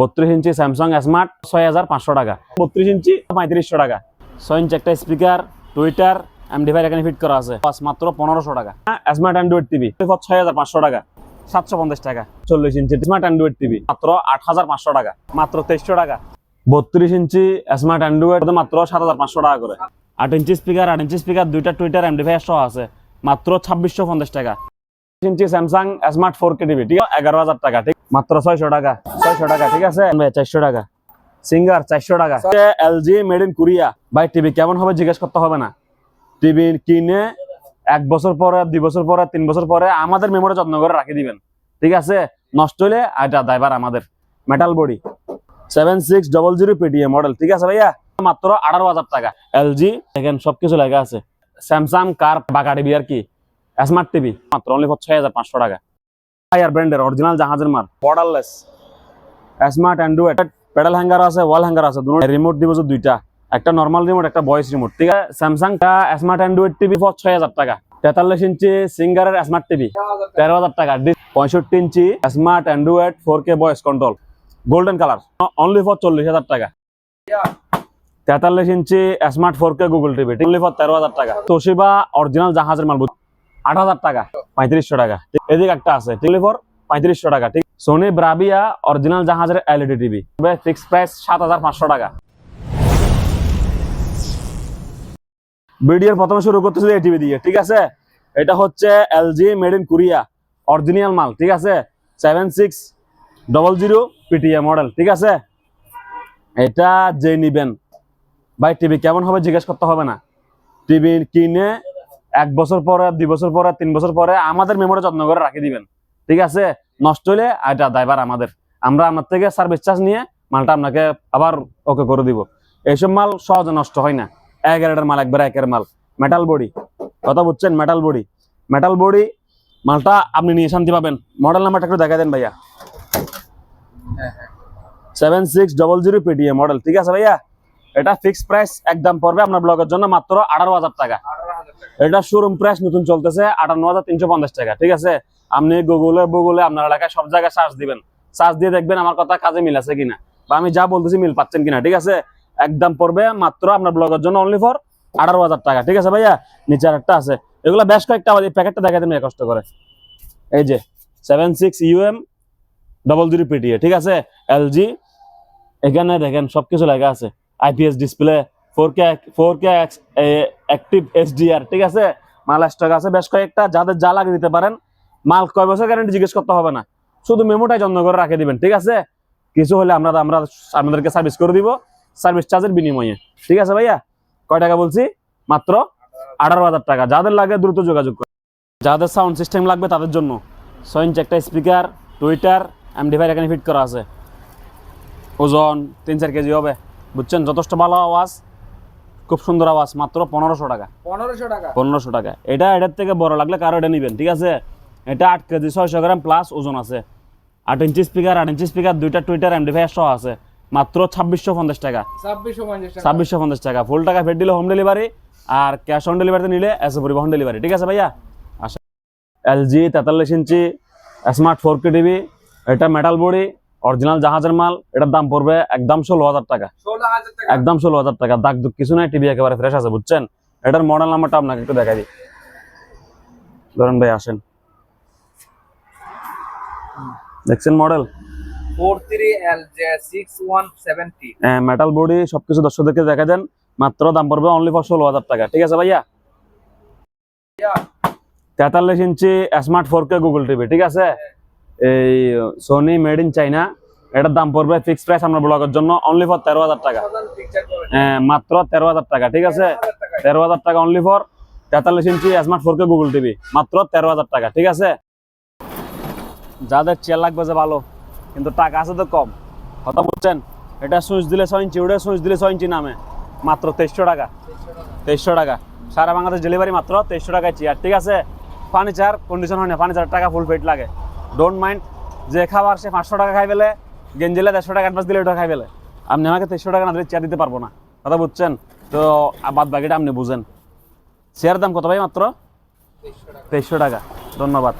বত্রিশ ইঞ্চি Samsung smart ছয় হাজার পাঁচশো টাকা। বত্রিশ ইঞ্চি, পঁয়ত্রিশশো টাকা। ছয় ইঞ্চি একটা স্পিকার, টুইটার এমডিফাই এখানে ফিট করা আছে। বাস মাত্র পনেরোশো টাকা। স্মার্ট অ্যান্ড্রয়েড টিভি ছয় হাজার পাঁচশো টাকা। সাতশো পঞ্চাশ টাকা। চল্লিশ ইঞ্চি স্মার্ট অ্যান্ড্রয়েড টিভি মাত্র আট হাজার পাঁচশো টাকা। মাত্র তেইশশো টাকা। বত্রিশ ইঞ্চি স্মার্ট অ্যান্ড্রয়েড মাত্র সাত হাজার পাঁচশো টাকা করে। আট ইঞ্চি স্পিকার, আট ইঞ্চি স্পিকার, দুইটা টুইটার এমডিফাই সহ আছে। মাত্র ছাব্বিশশো পঞ্চাশ টাকা। ইঞ্চি Samsung smart four K TV ঠিক আছে এগারো হাজার টাকা ঠিক? মাত্র ছয়শো টাকা ছয়শো টাকা ঠিক আছে? চারশো টাকা। সিঙ্গার চারশো টাকা। এলজি মেড ইন কোরিয়া ভাই টিভি কেমন হবে জিজ্ঞেস করতে হবে না। টিভি কিনে এক বছর পরে দুই বছর পরে তিন বছর পরে আমাদের মেমোরি যত্ন করে রাখি দিবেন। ঠিক আছে? নষ্ট হলে এটা দায়বার আমাদের। Metal body seven six double zero PTM model ঠিক আছে ভাইয়া? মাত্র আঠারো হাজার টাকা। এলজি দেখেন সবকিছু লেখা আছে। স্যামসাং কার বাঁকা টিভি আর কি। স্মার্ট টিভি মাত্র অনলি ফর ছয় হাজার পাঁচশো টাকা। ফায়ার ব্র্যান্ডের অরিজিনাল জাহাজের মার borderless smart Android pedal hanger আছে ওয়াল হ্যাঙ্গার আছে, দুটো রিমোট দিব দুইটা। একটা নর্মাল রিমোট একটা ভয়েস রিমোট ঠিক আছে? Samsung smart Android TV for ছয় হাজার টাকা। তেতাল্লিশ ইঞ্চি সিঙ্গারের স্মার্ট টিভি তেরো হাজার টাকা। পঁয়ষট্টি ইঞ্চি smart Android four K voice control golden colour only for চল্লিশ হাজার টাকা। তেতাল্লিশ ইঞ্চি smart four K Google TV only for তেরো হাজার টাকা। তোশিবা অরিজিনাল জাহাজের মাল আট হাজার টাকা, পঁয়ত্রিশশো টাকা। এদিকে একটা আছে টিভি ফর পঁয়ত্রিশশো টাকা, ঠিক? সোনি ব্রাভিয়া অরিজিনাল জাহাজের এলইডি টিভি ফিক্স প্রাইস সাত হাজার পাঁচশো টাকা। ভিডিওর প্রথমে শুরু করতেছি এই টিভি দিয়ে, ঠিক আছে? এটা হচ্ছে LG made in Korea original মাল, ঠিক আছে? Seven six double zero PTA model ঠিক আছে? এটা যে নিবেন। ভাই টিভি কেমন হবে জিজ্ঞেস করতে হবে না। টিভি কিনে এক বছর পরে, দুই বছর পরে, তিন বছর পরে আমাদের মেমোরি যত্ন করে রাখি দিবেন। ঠিক আছে? নষ্ট হলে এটা দায়বার আমাদের। আমরা আপনার থেকে সার্ভিস চার্জ নিয়ে মালটা আপনাকে আবার ওকে করে দিব। এইসব মাল সহজে নষ্ট হয় না। এক এর মাল একবার একের মাল। মেটাল বডি কথা বুঝছেন? মেটাল বডি মেটাল বডি মালটা আপনি নিয়ে শান্তি পাবেন। মডেল নাম্বারটা একটু দেখা দেন ভাইয়া। Seven six double zero PDA model ঠিক আছে ভাইয়া? এটা ফিক্স প্রাইস একদম পড়বে আপনার ব্লগের জন্য মাত্র আঠারো হাজার টাকা। এটা শোরুম প্রাইস নতুন চলতেছে আটান্ন হাজার তিনশো পঞ্চাশ টাকা, ঠিক আছে? আপনি গুগলে গুগলে আপনার এলাকায় সব জায়গায় সার্চ দিবেন। সার্চ দিয়ে দেখবেন আমার কথা কাজে মিল আছে কিনা বা আমি যা বলতেছি মিল পাচ্ছেন কিনা, ঠিক আছে? একদম পড়বে মাত্র আপনার ব্লগের জন্য অনলি ফর আঠারো হাজার টাকা, ঠিক আছে ভাইয়া? নিচে একটা আছে। এগুলো বেশ কয়েকটা আমাদের প্যাকেটটা দেখা দেন কষ্ট করে। এই যে seven six um double zero PTA ঠিক আছে? এলজি এখানে দেখেন সবকিছু লেখা আছে। IPS display four K four K active SDR ঠিক আছে? মাল স্টক আছে, বেশ কয়েকটা, যাদের যা লাগে দিতে পারেন। মাল কয় বছর গ্যারান্টি জিজ্ঞেস করতে হবে না। শুধু মেমোটাই যত্ন করে রাখে দিবেন, ঠিক আছে? কিছু হলে আমরা আমরা আপনাদেরকে সার্ভিস করে দিব সার্ভিস চার্জের বিনিময়ে। ঠিক আছে ভাইয়া? কয় টাকা বলছি? মাত্র আঠারো হাজার টাকা। যাদের লাগে দ্রুত যোগাযোগ করে যাদের সাউন্ড সিস্টেম লাগবে তাদের জন্য। ছয় ইঞ্চ একটা স্পিকার টুইটার এমডিফাই এখানে ফিট করা আছে। ওজন তিন চার কেজি হবে। বুঝছেন? যথেষ্ট ভালো আওয়াজ। খুব সুন্দর আওয়াজ মাত্র পনেরোশো টাকা। পনেরোশো টাকা। পনেরোশো টাকা। এটা এটার থেকে বড় লাগলে কারও এটা নেবেন ঠিক আছে? এটা আট কেজি ছয়শো গ্রাম প্লাস ওজন আছে। আট ইঞ্চি স্পিকার আট ইঞ্চি স্পিকার দুইটা টুইটার এম এমডিফাই সহ আছে। মাত্র ছাব্বিশশো পঞ্চাশ টাকা। ছাব্বিশশো পঞ্চাশ টাকা। ছাব্বিশশো পঞ্চাশ টাকা। ফুল টাকা ফের দিলে হোম ডেলিভারি আর ক্যাশ অন ডেলিভারিতে নিলে এসে পরিবহন ডেলিভারি ঠিক আছে ভাইয়া? আচ্ছা। এলজি তেতাল্লিশ ইঞ্চি স্মার্ট ফোর কে টিভি এটা মেটাল বডি অরিজিনাল জাহাজের মাল এটার দাম পড়বে একদম ষোলো হাজার টাকা। একদম ষোলো হাজার টাকা। দাগ দুগ কিছু নাই টিভি একেবারে ফ্রেশ আছে বুঝছেন? এটার মডেল নাম্বারটা আপনাকে একটু দেখা দিই। ধরেন ভাই আসেন। দেখছেন মডেল মেটাল বডি সবকিছু দর্শকদেরকে দেখা দেন। মাত্র দাম পড়বে অনলি ফর ষোলো হাজার টাকা। ঠিক আছে ভাইয়া? তেতাল্লিশ ইঞ্চি smart four K Google TV ঠিক আছে? এই সোনি মেড ইন চাইনা এটার দাম পড়বে ফিক্স প্রাইস আমরা ব্লগের জন্য অনলি ফর তেরো হাজার টাকা। হ্যাঁ, মাত্র তেরো হাজার টাকা ঠিক আছে? তেরো হাজার টাকা অনলি ফর তেতাল্লিশ ইঞ্চি smart four K Google TV মাত্র তেরো হাজার টাকা ঠিক আছে? যাদের চেয়ার লাগবে যে ভালো কিন্তু টাকা আছে তো কম। কথা বলছেন? এটা সুইচ দিলে ছয় ইঞ্চি ওটা সুইচ দিলে ছয় ইঞ্চি নামে মাত্র তেইশশো টাকা তেইশশো টাকা। সারা বাংলাদেশ ডেলিভারি মাত্র তেইশশো টাকায় চেয়ার ঠিক আছে? ফার্নিচার কন্ডিশন হয় না ফার্নিচার টাকা ফুল ফিট লাগে। ডোন্ট মাইন্ড যে খাবার সে পাঁচশো টাকা খাই পেলে গেঞ্জিলে দেড়শো টাকা অ্যাডভান্স দিলে ওটা খাই পেলে আপনি আমাকে তেইশশো টাকা না দিলে চেয়ার দিতে পারব না। কথা বুঝছেন? তো বাদ বাকিটা আপনি বুঝেন। চেয়ার দাম কত ভাই মাত্র? তেইশশো টাকা। ধন্যবাদ।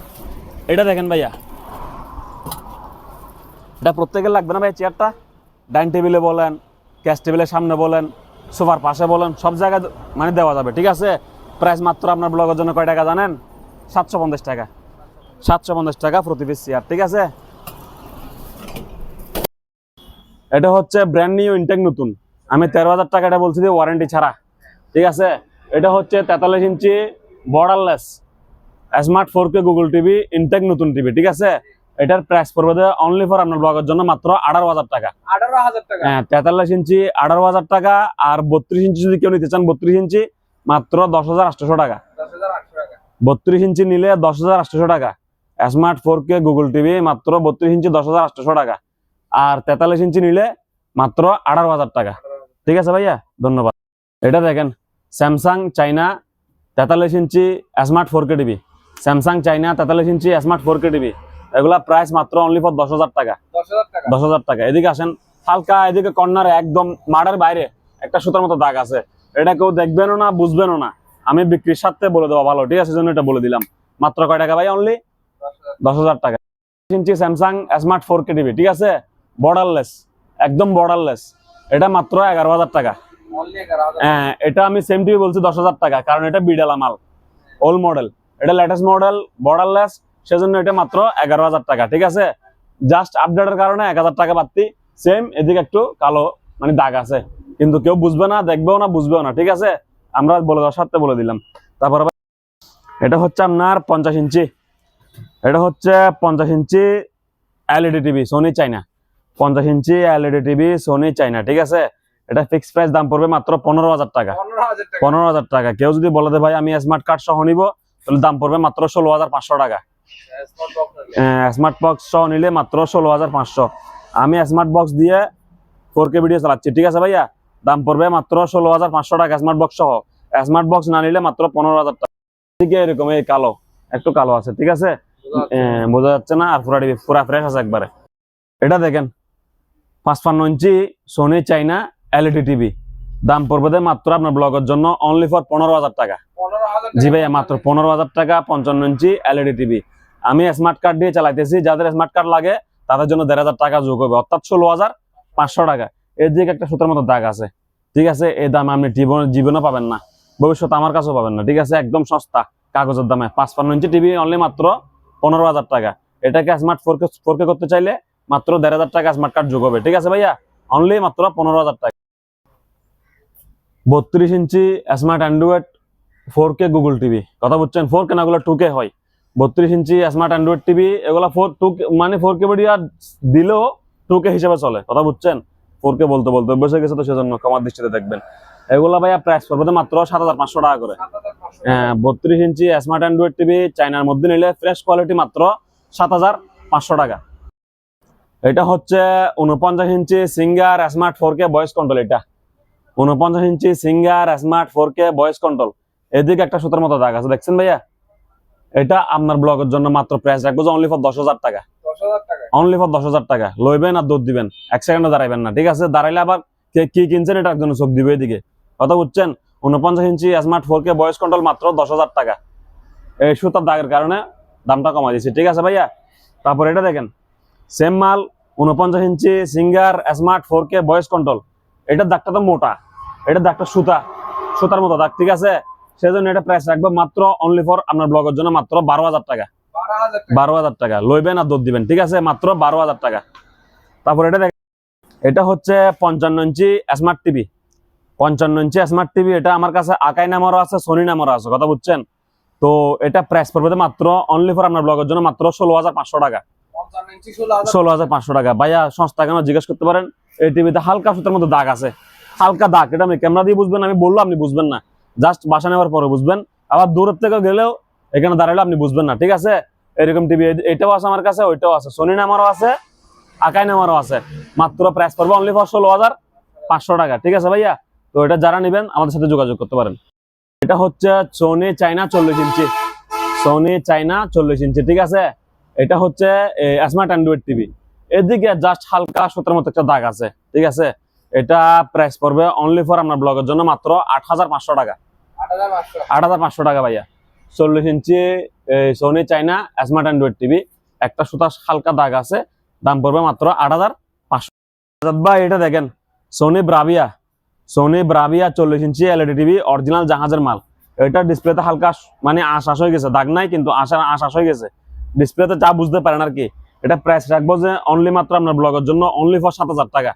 এটা দেখেন ভাইয়া। এটা প্রত্যেকের লাগবে না ভাই চেয়ারটা ডাইনিং টেবিলে বলেন, ক্যাশ টেবিলের সামনে বলেন, সোফার পাশে বলেন, সব জায়গায় মানে দেওয়া যাবে, ঠিক আছে? প্রাইস মাত্র আপনার ব্লগের জন্য কয় টাকা জানেন? সাতশো পঞ্চাশ টাকা। সাতশো পঞ্চাশ টাকা প্রতি পিস চেয়ার ঠিক আছে? এটা হচ্ছে ব্র্যান্ড নিউ ইনটেক নতুন। আমি তেরো হাজার টাকা এটা বলছি যে ওয়ারেন্টি ছাড়া ঠিক আছে? এটা হচ্ছে তেতাল্লিশ ইঞ্চি borderless smart four K Google TV intact নতুন টিভি ঠিক আছে? এটার প্রাইস পড়বে অনলি ফর আপনার ব্লগের জন্য মাত্র আঠারো হাজার টাকা। আঠারো হাজার টাকা? হ্যাঁ তেতাল্লিশ ইঞ্চি আঠারো হাজার টাকা আর বত্রিশ ইঞ্চি যদি কেউ নিতে চান বত্রিশ ইঞ্চি মাত্র দশ হাজার আটশোশো টাকা। আটশো টাকা। বত্রিশ ইঞ্চি নিলে দশ হাজার আটশোশো টাকা। Smart four K Google TV মাত্র বত্রিশ ইঞ্চি দশ হাজার আটশোশো টাকা। আর তেতাল্লিশ ইঞ্চি নিলে মাত্র আঠারো হাজার টাকা। ঠিক আছে ভাইয়া? ধন্যবাদ। এটা দেখেন স্যামসাং চাইনা তেতাল্লিশ ইঞ্চি smart four K TV Samsung China তেতাল্লিশ ইঞ্চি স্মার্ট ফোর কে টিভি এগুলা প্রাইস মাত্র অনলি ফর দশ হাজার টাকা। দশ হাজার টাকা। এদিকে আসেন হালকা এদিকে কর্নারে একদম মাডের বাইরে একটা সুতার মতো দাগ আছে। এটা কেউ দেখবেনও না বুঝবেনও না। আমি বিক্রির সাথে বলে দেবো ভালো। ঠিক আছে জন্য এটা বলে দিলাম। মাত্র কয় টাকা ভাই অনলি দশ হাজার টাকা। ইঞ্চি Samsung smart four K TV ঠিক আছে? বর্ডারলেস একদম বর্ডারলেস এটা মাত্র এগারো হাজার টাকা। অনলি এগারো হাজার হ্যাঁ এটা আমি সেম টিভি বলছি দশ হাজার টাকা কারণ এটা বিডালা মাল ওল্ড মডেল এটা লেটেস্ট মডেল বর্ডারলেস সেজন্য এটা মাত্র এগারো হাজার টাকা ঠিক আছে? জাস্ট আপডেটের কারণে এক হাজার টাকা বাড়তি। সেম এদিকে একটু কালো মানে দাগ আছে। কিন্তু কেউ বুঝবে না দেখবেও না বুঝবেও না ঠিক আছে? আমরা বলে দেওয়ার সাথে বলে দিলাম। তারপর এটা হচ্ছে আপনার পঞ্চাশ ইঞ্চি। এটা হচ্ছে পঞ্চাশ ইঞ্চি এলইডি টিভি সোনি চাইনা পঞ্চাশ ইঞ্চি এলইডি টিভি সোনি চাইনা ঠিক আছে? এটা ফিক্সড প্রাইস দাম পড়বে মাত্র পনেরো হাজার টাকা। পনেরো হাজার টাকা। কেউ যদি বলে দে ভাই আমি স্মার্ট কার্ড সহ নিব তাহলে দাম পড়বে মাত্র ষোলো হাজার পাঁচশো টাকা। স্মার্ট স্মার্ট বক্স সহ নিলে মাত্র ষোলো হাজার পাঁচশো। আমি স্মার্ট বক্স দিয়ে ফোর কে ভিডিও চালাচ্ছি ঠিক আছে ভাইয়া? দাম পড়বে মাত্র ষোলো হাজার পাঁচশো টাকা স্মার্ট বক্স সহ। স্মার্ট বক্স না নিলে মাত্র পনেরো হাজার টাকা। ঠিক এরকম এই কালো একটু কালো আছে ঠিক আছে? বোঝা যাচ্ছে। না। আর পুরা পুরা ফ্রেশ আছে একবারে। এটা দেখেন পাঁচপান্ন ইঞ্চি সোনি চাইনা এলইডি টিভি দাম পড়বে মাত্র আপনার ব্লগের জন্য অনলি ফর পনেরো হাজার টাকা। জি ভাইয়া মাত্র পনেরো হাজার টাকা পঞ্চান্ন ইঞ্চি এলইডি টিভি আমি স্মার্ট কার্ড দিয়ে চালাইতেছি যাদের স্মার্ট কার্ড লাগে তাদের জন্য দেড় হাজার টাকা যোগ হবে। অর্থাৎ ষোলো হাজার পাঁচশো টাকা। এর দিকে একটা সুতার মতো দাগ আছে। ঠিক আছে এই দাম আপনি জীবনে জীবনে পাবেন না। ভবিষ্যতে আমার কাছেও পাবেন না। ঠিক আছে একদম সস্তা কাগজের দামে। পাঁচপান্ন ইঞ্চি টিভি অনলি মাত্র পনেরো হাজার টাকা। এটাকে স্মার্ট ফোরকে ফোরকে করতে চাইলে মাত্র দেড় হাজার টাকা স্মার্ট কার্ড যোগ হবে। ঠিক আছে ভাইয়া? অনলি মাত্র পনেরো হাজার টাকা। বত্রিশ ইঞ্চি smart Android four K Google TV কথা বলছেন ফোর কে না ওগুলো টু কে হয়। বত্রিশ ইঞ্চি স্মার্ট অ্যান্ড্রয়েড টিভি এগুলো ফোর টু মানে ফোর কে ভিডিও দিলেও টু কে হিসেবে চলে। কথা বুঝছেন? ফোর কে বলতে বলতে বসে গেছে তো সেজন্য কমার দৃষ্টিতে দেখবেন। এগুলো ভাইয়া প্রাইস পড়বে মাত্র সাত হাজার পাঁচশো টাকা করে। হ্যাঁ বত্রিশ ইঞ্চি স্মার্ট অ্যান্ড্রয়েড টিভি চাইনার মধ্যে নিলে ফ্রেশ কোয়ালিটি মাত্র সাত হাজার পাঁচশো টাকা। এটা হচ্ছে উনপঞ্চাশ ইঞ্চি Singer smart four K voice control এটা। উনপঞ্চাশ ইঞ্চি Singer smart four K voice control এদিকে একটা সুতার মতো দাগ আছে দেখছেন ভাইয়া? এটা আপনার ব্লগের জন্য মাত্র প্রাইস রাখব যে অনলি ফর দশ হাজার টাকা। দশ হাজার টাকা। অনলি ফর দশ হাজার টাকা। লইবেন আর দুধ দিবেন। এক সেকেন্ডে দাঁড়াইবেন না ঠিক আছে? দাঁড়াইলে আবার কে কি কিনছেন এটার জন্য চোখ দিবে এদিকে। কথা বুঝছেন? উনপঞ্চাশ ইঞ্চি smart four K voice control মাত্র দশ হাজার টাকা। এই সুতার দাগের কারণে দামটা কমা দিয়েছি। ঠিক আছে ভাইয়া? তারপর এটা দেখেন। সেম মাল উনপঞ্চাশ ইঞ্চি Singer smart four K voice control এটার দাগটা তো মোটা। এটার দাগটা সুতা। সুতার মতো দাগ, ঠিক আছে? সেজন্য এটা প্রাইস রাখব মাত্র অনলি ফর আপনার ব্লগের জন্য মাত্র বারো হাজার টাকা। বারো হাজার টাকা। লইবেন আর দুধ দিবেন, ঠিক আছে? মাত্র বারো হাজার টাকা। তারপর এটা দেখেন। এটা হচ্ছে পঞ্চান্ন ইঞ্চি স্মার্ট টিভি পঞ্চান্ন ইঞ্চি স্মার্ট টিভি এটা আমার কাছে আকাই নামেরও আছে সোনি নামেরও আছে কথা বুঝছেন? তো এটা প্রাইস পড়বে মাত্র অনলি ফর আপনার ব্লগের জন্য মাত্র ষোলো হাজার পাঁচশো টাকা। ষোলো হাজার পাঁচশো। টাকা। ভাইয়া সংস্থা কেন? জিজ্ঞেস করতে পারেন। এই টিভিতে হালকা সুতার মতো দাগ আছে। হালকা দাগ। এটা আমি ক্যামেরা দিয়ে বুঝবেন আমি বলল আপনি বুঝবেন না। জাস্ট বাসা নেওয়ার পরে বুঝবেন। আবার দূরের থেকে গেলেও এখানে দাঁড়ালে আপনি বুঝবেন না ঠিক আছে? এরকম টিভি এটাও আছে আমার কাছে ওইটাও আছে। সোনি নামারও আছে আকাই নামারও আছে। মাত্র প্রাইস পড়বে অনলি ফর ষোলো হাজার পাঁচশো টাকা ঠিক আছে ভাইয়া? তো এটা যারা নেবেন, আমাদের সাথে যোগাযোগ করতে পারেন। এটা হচ্ছে সোনি চাইনা চল্লিশ ইঞ্চি। সোনি চাইনা চল্লিশ ইঞ্চি, ঠিক আছে? এটা হচ্ছে স্মার্ট অ্যান্ড্রয়েড টিভি এদিকে জাস্ট হালকা সুতোর মতো একটা দাগ আছে, ঠিক আছে? এটা প্রাইস পড়বে অনলি ফর আপনার ব্লগের জন্য মাত্র আট হাজার পাঁচশো টাকা। আট হাজার পাঁচশো। টাকা ভাইয়া। চল্লিশ ইঞ্চি Sony China smart Android TV একটা সুতা হালকা দাগ আছে, দাম পড়বে মাত্র আট হাজার পাঁচশো। ভাই, এটা দেখেন সোনি ব্রাভিয়া সোনি ব্রাভিয়া চল্লিশ ইঞ্চি এলইডি টিভি অরিজিনাল জাহাজের মাল। এটা ডিসপ্লেতে হালকা মানে আশাস হয়ে গেছে দাগ নাই কিন্তু আশা আশাস হয়ে গেছে। ডিসপ্লেতে যা বুঝতে পারেন আর কি এটা প্রাইস রাখব যে অনলি মাত্র আপনার ব্লগের জন্য অনলি ফর সাত হাজার টাকা।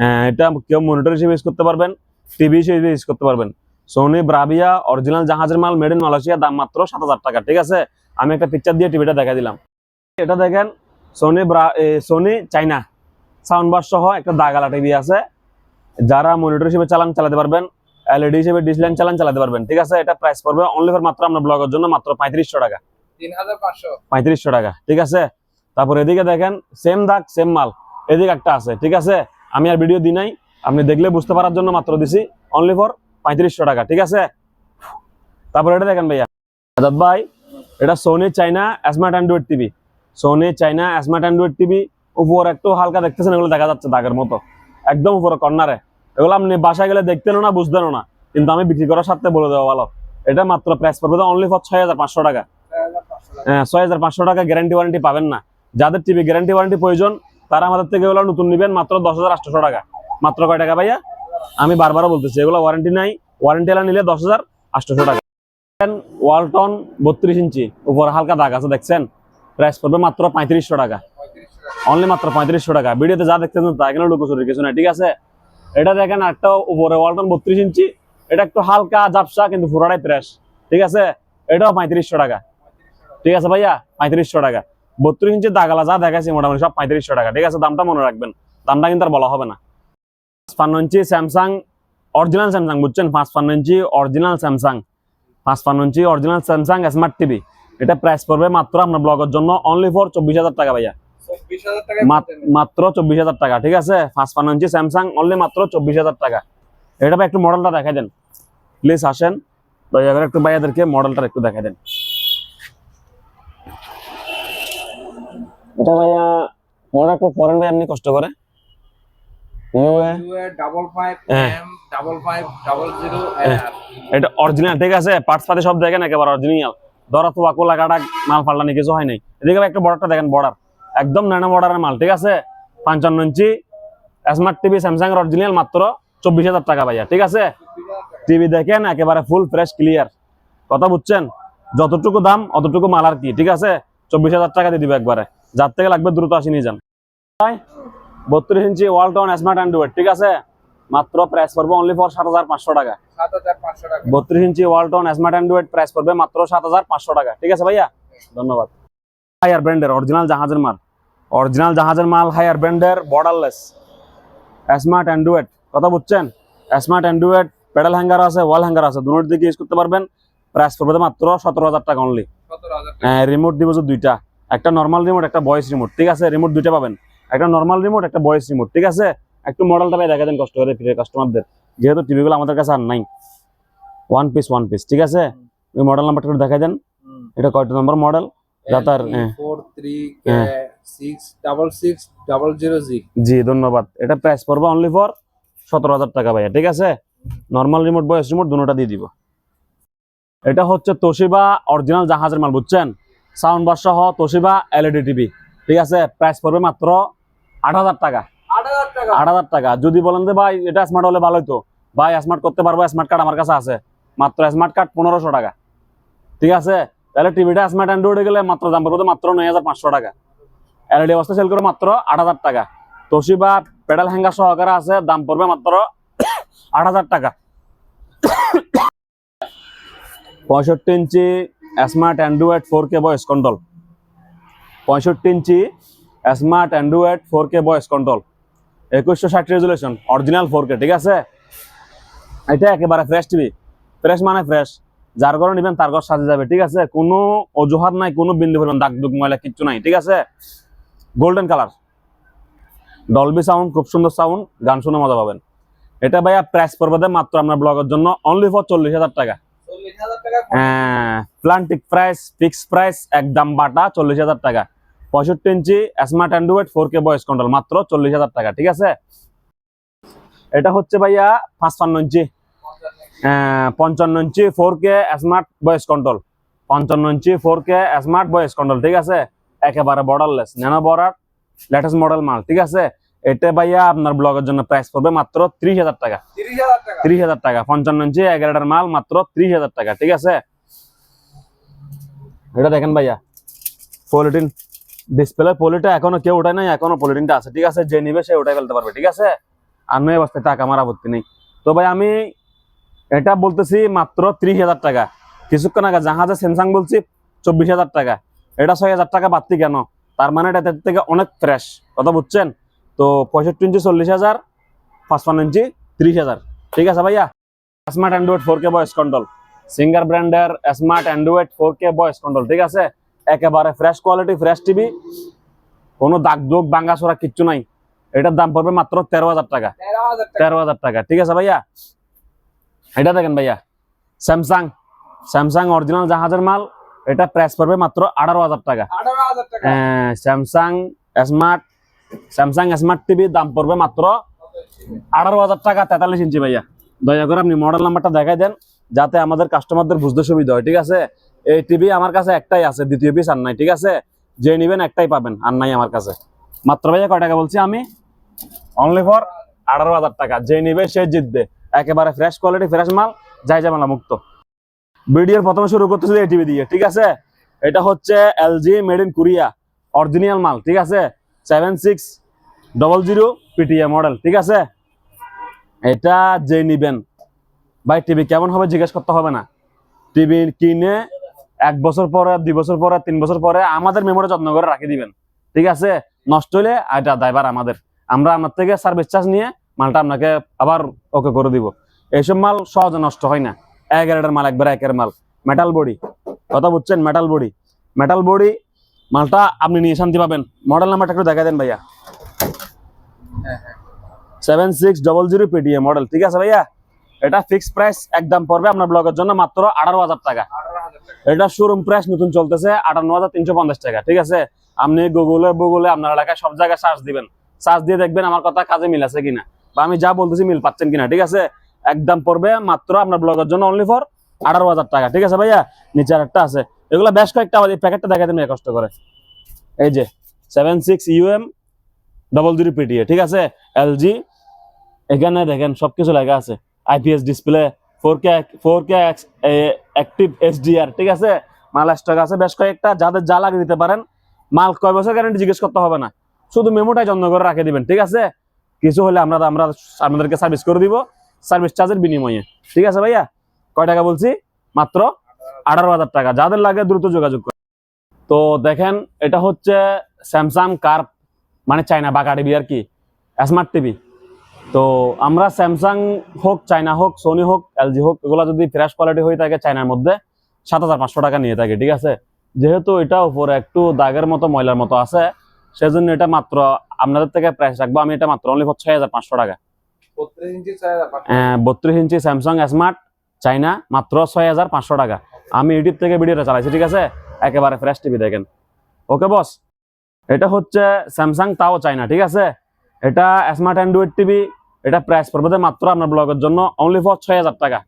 হ্যাঁ, এটা কেউ মনিটর হিসেবে ইউজ করতে পারবেন টিভি হিসেবে ইউজ করতে পারবেন। সোনি ব্রাভিয়া অরিজিনাল জাহাজের মাল মেড ইন মালয়েশিয়া দাম মাত্র সাত হাজার টাকা ঠিক আছে? আমি একটা পিকচার দিয়ে টিভিটা দেখা দিলাম। এটা দেখেন সোনি ব্রা সোনি চাইনা সাউন্ড বার সহ একটা দাগালা টিভি আছে। যারা মনিটর হিসেবে চালান চালাতে পারবেন এলইডি হিসেবে ডিসলাইন চালান চালাতে পারবেন ঠিক আছে? এটা প্রাইস পড়বে অনলি ফর মাত্র আমরা ব্লগের জন্য মাত্র পঁয়ত্রিশশো টাকা। পঁয়ত্রিশশো টাকা ঠিক আছে? তারপর এদিকে দেখেন সেম দাগ সেম মাল এদিকে একটা আছে ঠিক আছে? আমি আর ভিডিও দিই নাই আপনি দেখলে বুঝতে পারার জন্য মাত্র দিছি অনলি ফর পঁয়ত্রিশশো টাকা ঠিক আছে? তারপর এটা দেখেন ভাইয়া আজাদ ভাই এটা Sony China smart Android TV Sony China smart Android TV উপর একটু হালকা দেখতেছেন এগুলো দেখা যাচ্ছে দাগের মতো। একদম উপরে কর্নারে। এগুলো আপনি বাসায় গেলে দেখতেনও না বুঝতেনও না। কিন্তু আমি বিক্রি করার সাথে বলে দেওয়া ভালো। এটা মাত্র প্রাইস পড়বে। অনলি ফর ছয় হাজার পাঁচশো টাকা। হ্যাঁ, ছয় হাজার পাঁচশো টাকা গ্যারান্টি ওয়ারেন্টি পাবেন না। যাদের টিভি গ্যারান্টি ওয়ারেন্টি প্রয়োজন তারা আমাদের থেকে এগুলো নতুন নেবেন মাত্র দশ হাজার আটশো টাকা। মাত্র কয় টাকা ভাইয়া? আমি বারবারও বলতেছি এগুলো ওয়ারেন্টি নাই। ওয়ারেন্টি এলা নিলে দশ হাজার আটশো টাকা। ওয়ালটন বত্রিশ ইঞ্চি উপর হালকা দাগ আছে দেখছেন? প্রাইস পড়বে মাত্র পঁয়ত্রিশশো টাকা। অনলি মাত্র পঁয়ত্রিশশো টাকা। ভিডিওতে যা দেখতেছেন তা এখানে লুকোচুরি, কিছু না ঠিক আছে? এটা দেখেন একটা উপরে ওয়ালটন বত্রিশ ইঞ্চি। এটা একটু হালকা ঝাপসা, কিন্তু পুরোটাই ফ্রেশ ঠিক আছে? এটাও পঁয়ত্রিশশো টাকা। ঠিক আছে ভাইয়া? পঁয়ত্রিশশো টাকা। বত্রিশ ইঞ্চি দাগালা যা দেখাচ্ছি মোটামুটি সব পঁয়ত্রিশশো টাকা, ঠিক আছে? দামটা মনে রাখবেন। দামটা কিন্তু আর বলা হবে না। পাঁচপান্ন ইঞ্চি স্যামসাং অরিজিনাল স্যামসাং বুঝছেন? পাঁচপান্ন ইঞ্চি অরিজিনাল স্যামসাং পাঁচপান্ন inch original Samsung smart TV এটা প্রাইস পড়বে মাত্র আপনার ব্লগের জন্য অনলি ফর চব্বিশ হাজার টাকা ভাইয়া। মাত্র চব্বিশ হাজার টাকা ঠিক আছে? পাঁচপান্ন ইঞ্চি স্যামসাং অনলি মাত্র চব্বিশ হাজার টাকা। এটা ভাই একটু মডেলটা দেখাই দেন। প্লিজ আসেন। দয়া করে একটু ভাইয়াদেরকে মডেলটা একটু দেখাই দেন। এটা ভাইয়া মডেল একটু পড়েন ভাই এমনি কষ্ট করে। Five হ্যাঁ। হ্যাঁ। R। এটা অরিজিনাল ঠিক আছে? পার্টস পাতি সব দেখেন একেবারে অরিজিনাল ধরা তো আকু লাগাটা মাল ফাল্টানি কিছু হয় নাই। এদিকে ভাই একটা বর্ডারটা দেখেন বর্ডার একদম ন্যানো বর্ডারের মাল ঠিক আছে? পঞ্চান্ন ইঞ্চি স্মার্ট টিভি স্যামসাং এর অরিজিনাল মাত্র চব্বিশ হাজার টাকা ভাইয়া ঠিক আছে। টিভি দেখেন একেবারে ফুল ফ্রেশ ক্লিয়ার কথা বুঝছেন? যতটুকু দাম অতটুকু মাল আর কি ঠিক আছে? চব্বিশ হাজার টাকা দিয়ে দিবে একবারে। যার থেকে লাগবে দ্রুত আসি নিয়ে যান। বত্রিশ ইঞ্চি ওয়ালটন স্মার্ট অ্যান্ড্রয়েড ঠিক আছে? মাত্র প্রাইস পড়বে অনলি ফর সাত হাজার পাঁচশো টাকা। বত্রিশ inch Walton smart Android price পড়বে মাত্র সাত হাজার পাঁচশো টাকা ঠিক আছে ভাইয়া? ধন্যবাদ। হায়ার ব্র্যান্ডের অরিজিনাল জাহাজের মাল। অরিজিনাল জাহাজের মাল হায়ার ব্র্যান্ডের বর্ডারলেস স্মার্ট অ্যান্ড্রয়েড কথা বুঝছেন? স্মার্ট অ্যান্ড্রয়েড প্যাডেল হ্যাঙ্গার আছে ওয়াল হ্যাঙ্গার আছে দুটোর দিকে ইউজ করতে পারবেন। প্রাইস পড়বে মাত্র সতেরো হাজার টাকা অনলি টাকা। রিমোট দিব দুইটা। একটা নর্মাল রিমোট একটা ভয়েস রিমোট ঠিক আছে? রিমোট দুইটা পাবেন। একটা নর্মাল রিমোট একটা ভয়েস রিমোট ঠিক আছে? একটু মডেলটা দেখা দেন কষ্ট করে ফিরে কাস্টমারদের যেহেতু টিভিগুলো আমাদের কাছে আর নাই। ওয়ান পিস ওয়ান পিস ঠিক আছে? ওই মডেল নাম্বারটা একটু দেখাই দেন। এটা কয়টা নম্বর মডেল যাতার হ্যাঁ। জি ধন্যবাদ। এটা প্রাইস পড়বে অনলি ফর সতেরো হাজার টাকা ভাইয়া ঠিক আছে? নর্মাল রিমোট বয়স রিমোট দুটোটা দিয়ে দিব। এটা হচ্ছে তোশিবা অরিজিনাল জাহাজের মাল বুঝছেন? সাউন্ড বার সহ তোশিবা এলইডি টিভি ঠিক আছে? প্রাইস পড়বে মাত্র আট হাজার টাকা। আট হাজার টাকা। যদি বলেন যে ভাই এটা স্মার্ট হলে ভালোই তো। ভাই স্মার্ট করতে পারব স্মার্ট কার্ড আমার কাছে আছে। মাত্র স্মার্ট কার্ড পনেরোশো টাকা। ঠিক আছে? তাহলে টিভিটা স্মার্ট অ্যান্ড্রয়েডে গেলে মাত্র দাম পড়বে মাত্র নয় হাজার পাঁচশো টাকা। এলইডি অবস্থা সেল করে মাত্র আট হাজার টাকা। তোশিবা পেডাল হ্যাঙ্গার সহকারে আছে, দাম পড়বে মাত্র আট হাজার টাকা। পঁয়ষট্টি inch smart Android four K voice control পঁয়ষট্টি inch smart Android four K voice control একুশশো ষাট রেজুলেশন অরিজিনাল ফোর কে ঠিক আছে? এটা একেবারে ফ্রেশ টিভি ফ্রেশ মানে ফ্রেশ যার ঘরে নেবেন তার ঘর সাজে যাবে, ঠিক আছে? কোনো অজুহাত নাই, কোনো বিন্দু পরিমাণ দাগ দুগ ময়লা কিচ্ছু নাই, ঠিক আছে? গোল্ডেন কালার ডলবি সাউন্ড খুব সুন্দর সাউন্ড গান শুনে মজা পাবেন। এটা ভাইয়া প্রাইস পড়বে মাত্র আপনার ব্লগের জন্য অনলি ফর চল্লিশ হাজার টাকা। প্লান্টিক প্রাইস ফিক্স প্রাইস একদম বাটা চল্লিশ হাজার টাকা। পঁয়ষট্টি inch smart Android four K voice control মাত্র চল্লিশ হাজার টাকা ঠিক আছে? এটা হচ্ছে ভাইয়া পাঁচপান্ন ইঞ্চি আহ, পঞ্চান্ন inch four K smart voice control পঞ্চান্ন inch four K smart voice control ঠিক আছে? একেবারে borderless nano border latest model মাল ঠিক আছে? এটা ভাইয়া আপনার ব্লগের জন্য প্রাইস পড়বে মাত্র ত্রিশ হাজার টাকা। তিরিশ হাজার টাকা। পঞ্চান্ন ইঞ্চি এগারোটার মাল মাত্র ত্রিশ হাজার টাকা ঠিক আছে? এটা দেখেন ভাইয়া পলিটিন ডিসপ্লে পলিটা এখনও কেউ ওঠায় নাই এখনও পলিটিনটা আছে ঠিক আছে? যে নিবে সে ওটাই ফেলতে পারবে ঠিক আছে? আর নয় অবস্থায় টাকা আমার আপত্তি নেই। তো ভাই আমি এটা বলতেছি মাত্র ত্রিশ হাজার টাকা। কিছুক্ষণ আগে জাহাজে স্যামসাং বলছি চব্বিশ হাজার টাকা। এটা ছয় হাজার টাকা বাড়তি কেন? তার মানে এটা থেকে অনেক ফ্রেশ কথা বুঝছেন? তো পঁয়ষট্টি ইঞ্চি চল্লিশ হাজার পাঁচপান্ন ইঞ্চি ত্রিশ হাজার। ঠিক আছে ভাইয়া? Smart Android four K voice control Singer ব্র্যান্ডের smart Android four K voice control ঠিক আছে? একেবারে ফ্রেশ কোয়ালিটি ফ্রেশ টিভি কোনো দাগ দোগ বাঙ্গা সরা কিচ্ছু নাই। এটার দাম পড়বে মাত্র তেরো হাজার টাকা। তেরো হাজার টাকা। ঠিক আছে ভাইয়া? এটা দেখেন ভাইয়া। স্যামসাং স্যামসাং অরিজিনাল জাহাজের মাল। এটা প্রাইস পড়বে মাত্র আঠারো হাজার টাকা। স্যামসাং স্মার্ট স্যামসাং স্মার্ট টিভির দাম পড়বে মাত্র আঠারো হাজার টাকা তেতাল্লিশ ইঞ্চি ভাইয়া। দয়া করে আপনি মডেল নাম্বারটা দেখাই দেন যাতে আমাদের কাস্টমারদের বুঝতে সুবিধা হয় ঠিক আছে? এই টিভি আমার কাছে একটাই আছে দ্বিতীয় পিস আর নাই ঠিক আছে? যে নিবেন একটাই পাবেন আর নাই আমার কাছে। মাত্র ভাইয়া কয় টাকা বলছি আমি? অনলি ফর আঠারো হাজার টাকা। যে নিবে সে জিতবে। একেবারে ফ্রেশ কোয়ালিটি ফ্রেশ মাল যাই যাবেন মুক্ত। ভিডিওর প্রথমে শুরু করতেছি এই টিভি দিয়ে, ঠিক আছে? এটা হচ্ছে LG made in Korea, original মাল, ঠিক আছে? Seven six double zero PTA model, ঠিক আছে? এটা যে নিবেন। ভাই, টিভি কেমন হবে জিজ্ঞেস করতে হবে না। টিভি কিনে এক বছর পরে, দুই বছর পরে, তিন বছর পরে আমাদের মেমোরি যত্ন করে রাখি দিবেন, ঠিক আছে? নষ্ট হলে এটা ড্রাইভার আমাদের। আমরা আপনার থেকে সার্ভিস চার্জ নিয়ে মালটা আপনাকে আবার ওকে করে দিব। এইসব মাল সহজে নষ্ট হয় না। এর মাল, একবার একের মাল। মেটাল বডি কথা বুঝছেন? মেটাল বডি মেটাল বডি মালটা আপনি নিয়ে শান্তি পাবেন। মডেল নাম্বারটা একটু দেখা দেন ভাইয়া। Seven six double zero PTA model ঠিক আছে ভাইয়া? এটা ফিক্স প্রাইস একদম পড়বে আপনার ব্লগের জন্য মাত্র আঠারো হাজার টাকা। এটা শোরুম প্রাইস নতুন চলতেছে, আটান্ন হাজার তিনশো পঞ্চাশ টাকা, ঠিক আছে? আপনি গুগলে গুগলে আপনার এলাকায় সব জায়গায় সার্চ দিবেন। সার্চ দিয়ে দেখবেন আমার কথা কাজে মিল আছে কিনা। বা আমি যা বলতেছি মিল পাচ্ছেন কিনা, ঠিক আছে? একদম পড়বে মাত্র আপনার ব্লগের জন্য অনলি ফর আঠারো হাজার টাকা। ঠিক আছে ভাইয়া? নিচে একটা আছে। এগুলো বেশ কয়েকটা আমাদের প্যাকেটটা দেখা দেন কষ্ট করে। এই যে seven six um double zero PTA ঠিক আছে? এলজি এখানে দেখেন সবকিছু লেখা আছে। IPS display four K four K X active HDR ঠিক আছে? মাল স্টক আছে বেশ কয়েকটা, যাদের যা লাগে দিতে পারেন। মাল কয় বছর গ্যারেন্টি জিজ্ঞেস করতে হবে না। শুধু মেমোটাই যত্ন করে রাখে দিবেন, ঠিক আছে? কিছু হলে আমরা আমরা আপনাদেরকে সার্ভিস করে দিব। সার্ভিস চার্জের বিনিময়ে। ঠিক আছে ভাইয়া? কয় টাকা বলছি? মাত্র আঠারো হাজার টাকা। যাদের লাগে দ্রুত যোগাযোগ করুন। তো দেখেন, এটা হচ্ছে স্যামসাং কার মানে চায়না বাঁকা টিভি আর কি স্মার্ট টিভি তো আমরা স্যামসাং হোক চায়না হোক সোনি হোক এলজি হোক, এগুলো যদি ফ্রেশ কোয়ালিটি হয়ে থাকে চায়নার মধ্যে, সাত হাজার পাঁচশো টাকা নিয়ে থাকে, ঠিক আছে? যেহেতু এটা উপরে একটু দাগের মতো, ময়লার মতো আছে, সেজন্য এটা মাত্র আপনাদের থেকে প্রাইস রাখব। আমি এটা মাত্র অনলি ছয় হাজার পাঁচশো টাকা। বত্রিশ ইঞ্চি স্যামসাং স্মার্ট চাইনা মাত্র ছয় হাজার পাঁচশো টাকা। আমি ইউটিউব থেকে ভিডিওটা চালাইছি ঠিক আছে? একেবারে ফ্রেশ টিভি দেখেন। ওকে বস এটা হচ্ছে স্যামসাং তাও চাইনা ঠিক আছে? এটা স্মার্ট অ্যান্ড্রয়েড টিভি এটা প্রাইস পড়বে মাত্র আপনার ব্লগের জন্য অনলি ফর ছয় হাজার টাকা।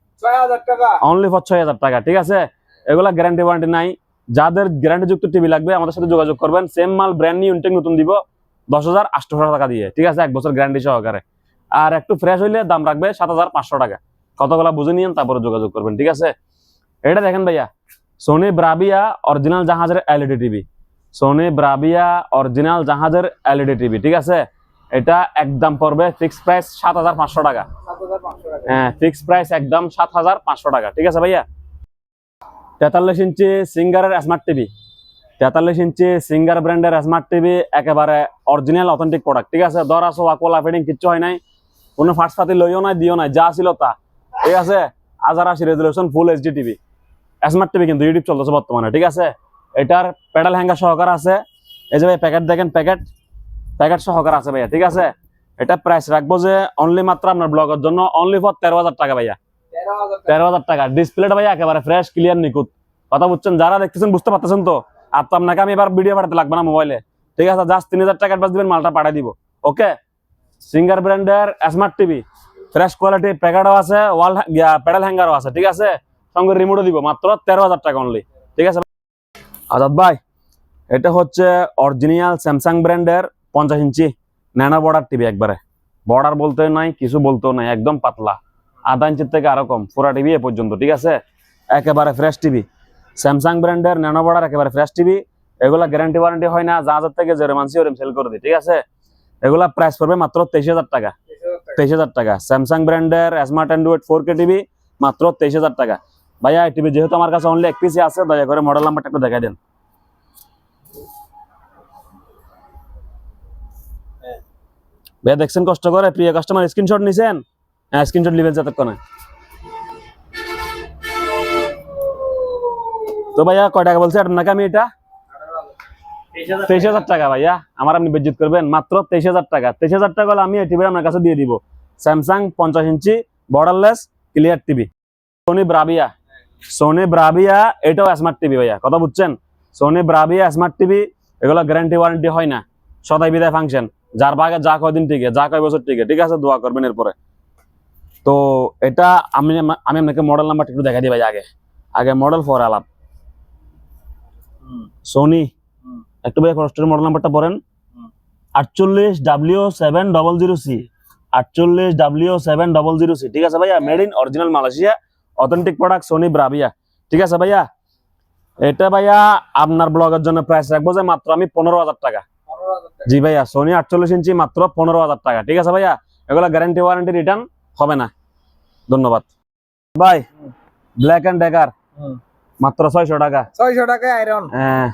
অনলি ফর ছয় হাজার টাকা ঠিক আছে? এগুলা গ্যারান্টি ওয়ারেন্টি নাই। যাদের গ্যারান্টি যুক্ত টিভি লাগবে আমাদের সাথে যোগাযোগ করবেন। সেম মাল ব্র্যান্ড নিউ ইনটেক নতুন দিব দশ হাজার আটশোশো টাকা দিয়ে ঠিক আছে? এক বছর গ্যারান্টি সহকারে। আর একটু ফ্রেশ হইলে দাম রাখবে সাত হাজার পাঁচশো টাকা। কতগুলা বুঝে নিয়েন তারপরে যোগাযোগ করবেন ঠিক আছে? এটা দেখেন ভাইয়া সোনি ব্রাবিয়া অরিজিনাল জাহাজের LED TV Sony Bravia original জাহাজের এলইডি টিভি ঠিক আছে? এটা একদম পড়বে ফিক্স প্রাইস সাত হাজার পাঁচশো টাকা। হ্যাঁ ফিক্স প্রাইস একদম সাত হাজার পাঁচশো টাকা ঠিক আছে ভাইয়া? তেতাল্লিশ ইঞ্চি সিঙ্গারের স্মার্ট টিভি তেতাল্লিশ ইঞ্চি সিঙ্গার ব্র্যান্ডের স্মার্ট টিভি একেবারে অরিজিনাল অথেন্টিক প্রোডাক্ট ঠিক আছে? দর আসো ওয়াকোলা ফিটিং কিচ্ছু হয় নাই। কোনো ফার্স্ট পাতি লইও নাই দিও নাই যা ছিল তা। ঠিক আছে? হাজার আশি resolution full HD TV smart TV কিন্তু ইউটিউব চলতেছে বর্তমানে ঠিক আছে? এটার প্যাডেল হ্যাঙ্গার সহকার আছে। এই যে ভাই প্যাকেট দেখেন প্যাকেট প্যাকেট সহকার আছে ভাইয়া ঠিক আছে? এটা প্রাইস রাখব যে অনলি মাত্র আপনার ব্লগের জন্য অনলি ফর তেরো হাজার টাকা ভাইয়া। তেরো হাজার টাকা। ডিসপ্লেটা ভাই একেবারে ফ্রেশ ক্লিয়ার নিখুঁত। কথা বুঝছেন? যারা দেখতেছেন বুঝতে পারতেছেন তো? আর তো আপনাকে আমি এবার ভিডিও পাঠাতে লাগবে না মোবাইলে ঠিক আছে? জাস্ট তিন হাজার টাকা অ্যাডভান্স দিবেন মালটা পাঠিয়ে দিব। ওকে সিঙ্গার ব্র্যান্ডের স্মার্ট টিভি ফ্রেশ কোয়ালিটি প্যাকেটও আছে ওয়াল প্যাডেল হ্যাঙ্গারও আছে, ঠিক আছে? সঙ্গে রিমোটও দিব, মাত্র তেরো হাজার টাকা অনলি ঠিক আছে? আজাদ ভাই, এটা হচ্ছে অরিজিনাল স্যামসাং ব্র্যান্ডের পঞ্চাশ ইঞ্চি ন্যানো বর্ডার টিভি একবারে। বর্ডার বলতে নাই, কিছু বলতেও নাই, একদম পাতলা। আধা ইঞ্চির থেকে আরও কম, পুরা টিভি এ পর্যন্ত, ঠিক আছে? একেবারে ফ্রেশ টিভি স্যামসাং ব্র্যান্ডের ন্যানো বর্ডার একেবারে ফ্রেশ টিভি এগুলা গ্যারান্টি ওয়ারেন্টি হয় না, যা থেকে যে মানসি ওরম সেল করে দিই, ঠিক আছে? এগুলা প্রাইস পড়বে মাত্র তেইশ হাজার টাকা। তেইশ হাজার টাকা। স্যামসাং ব্র্যান্ডের smart Android four K TV মাত্র তেইশ হাজার টাকা। ভাইয়া এই টিভি যেহেতু আমার কাছে অনলি এক পিসি আছে দয়া করে মডেল নাম্বারটা একটু দেখাই দেন। ভাইয়া দেখছেন কষ্ট করে? প্রিয় কাস্টমার স্ক্রিনশট নিছেন? হ্যাঁ স্ক্রিনশট নেবেন যতক্ষণে তো ভাইয়া কয় টাকা বলছে? আপনাকে আমি এটা? তেইশ হাজার টাকা। ভাইয়া আমার আপনি বেজিত করবেন। মাত্র তেইশ হাজার টাকা। তেইশ হাজার টাকা হলে আমি এই টিভি আপনার কাছে দিয়ে দিব। স্যামসাং পঞ্চাশ inch borderless clear TV Sony Bravia Sony Bravia এটাও স্মার্ট টিভি ভাইয়া কথা বুঝছেন? সোনি ব্রাভিয়া স্মার্ট টিভি এগুলো গ্যারান্টি ওয়ারেন্টি হয় না। সদাই বিদায় ফাংশন যার ভাগে যা কয়দিন টিকে যা কয় বছর টিকে ঠিক আছে দোয়া করবেন এরপরে। তো এটা আমি আমি আপনাকে মডেল নাম্বারটা একটু দেখা দিই ভাই আগে। আগে মডেল ফর আলাপ। সোনি। একটু ভাই কষ্টের মডেল নাম্বারটা হুম। আটচল্লিশ W seven double zero C আটচল্লিশ W seven double zero C ঠিক আছে ভাইয়া? Made in original Malaysia authentic product Sony Bravia ঠিক আছে ভাইয়া? এটা ভাইয়া আপনার ব্লগের জন্য প্রাইস রাখব যে মাত্র আমি পনেরো হাজার টাকা। জি ভাইয়া সোনি আটচল্লিশ ইঞ্চি মাত্র পনেরো হাজার টাকা। ঠিক আছে ভাইয়া? এগুলো গ্যারান্টি ওয়ারেন্টি রিটার্ন হবে না। ধন্যবাদ। ভাই ব্ল্যাক অ্যান্ড ডেকার মাত্র ছয়শো টাকা। ছয়শো টাকা আয়রন হ্যাঁ।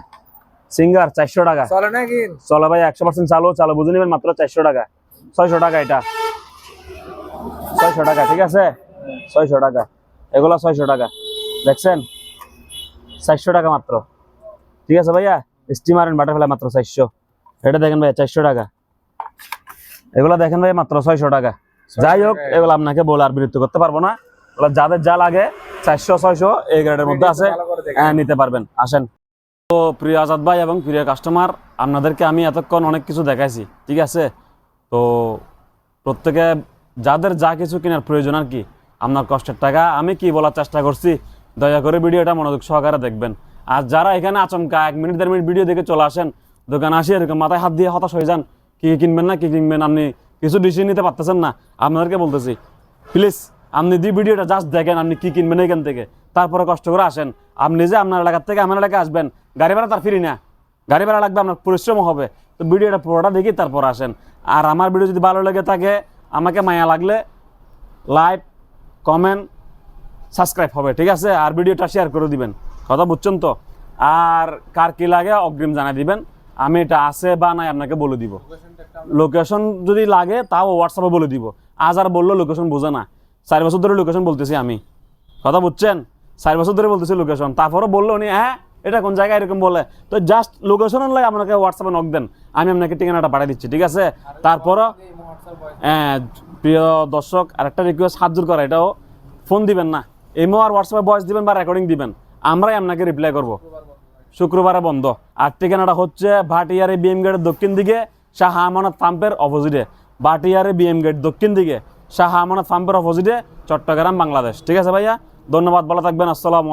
সিঙ্গার চারশো টাকা। চলে নাকি চলো ভাই একশো পার্সেন্ট চালো চালো বুঝে নেবেন মাত্র চারশো টাকা। ছয়শো টাকা এটা। ছয়শো টাকা ঠিক আছে? ছয়শো টাকা। এগুলো ছয়শো টাকা। দেখছেন? চারশো টাকা মাত্র। ঠিক আছে ভাইয়া? স্টিমার এন্ড বাটারফ্লাই মাত্র চারশো। এটা দেখেন ভাইয়া চারশো টাকা। এগুলো দেখেন ভাই মাত্র ছয়শো টাকা। যাই হোক এগুলো আপনাকে বলে আর বিরক্ত করতে পারব না। যাদের যা লাগে চারশো ছয়শো এই গ্রেডের মধ্যে আছে। হ্যাঁ নিতে পারবেন। আসেন। তো প্রিয় আজাদ ভাই এবং প্রিয় কাস্টমার আপনাদেরকে আমি এতক্ষণ অনেক কিছু দেখাইছি, ঠিক আছে? তো প্রত্যেকে যাদের যা কিছু কেনার প্রয়োজন আর কি, আপনার কষ্টের টাকা, আমি কি বলার চেষ্টা করছি, দয়া করে ভিডিওটা মনোযোগ সহকারে দেখবেন। আর যারা এখানে আচমকা এক মিনিট, দেড় মিনিট ভিডিও দেখে চলে আসেন, দোকানে আসি এরকম মাথায় হাত দিয়ে হতাশ হয়ে যান, কি কিনবেন না, কী কিনবেন, আপনি কিছু ডিসিশন নিতে পারতেছেন না, আপনাদেরকে বলতেছি প্লিজ আপনি দুই ভিডিওটা জাস্ট দেখেন, আপনি কি কিনবেন এখান থেকে, তারপরে কষ্ট করে আসেন। আপনি যে আপনার এলাকার থেকে আমার এলাকায় আসবেন গাড়ি ভাড়া তার ফ্রি না। গাড়ি ভাড়া লাগবে আপনার পরিশ্রম হবে। তো ভিডিওটা পুরোটা দেখি, তারপর আসেন। আর আমার ভিডিও যদি ভালো লেগে থাকে, আমাকে মায়া লাগলে লাইক, কমেন্ট, সাবস্ক্রাইব হবে, ঠিক আছে? আর ভিডিওটা শেয়ার করে দিবেন, কথা বুঝছেন তো? আর কার কি লাগে অগ্রিম জানাই দিবেন। আমি এটা আছে বা নাই আপনাকে বলে দিব। লোকেশন যদি লাগে, তাও হোয়াটসঅ্যাপে বলে দিব। আজ আর বলল লোকেশন বোঝে না। চার বছর ধরে লোকেশন বলতেছি আমি। কথা বুঝছেন? চার বছর ধরে বলতেছি লোকেশন তারপরও বলল উনি হ্যাঁ এটা কোন জায়গায় এরকম বলে? তো জাস্ট লোকেশন লাগে আপনাকে হোয়াটসঅ্যাপে নক দেন। আমি আপনাকে ঠিকানাটা পাঠিয়ে দিচ্ছি ঠিক আছে? তারপরও হ্যাঁ, প্রিয় দর্শক আরেকটা রিকোয়েস্ট হাত জোর করা এটাও ফোন দিবেন না। এমও আর হোয়াটসঅ্যাপে ভয়েস দিবেন বা রেকর্ডিং দিবেন। আমরাই আপনাকে রিপ্লাই করব। শুক্রবারে বন্ধ। আর ঠিকানাটা হচ্ছে ভাটিয়ারে বিএম গেটের দক্ষিণ দিকে শাহ আমানত পাম্পের অপোজিটে ভাটিয়ারে বিএম গেট দক্ষিণ দিকে শাহ আমানত পাম্পের অপোজিটে চট্টগ্রাম বাংলাদেশ। ঠিক আছে ভাইয়া? ধন্যবাদ ভালো থাকবেন। আসসালাম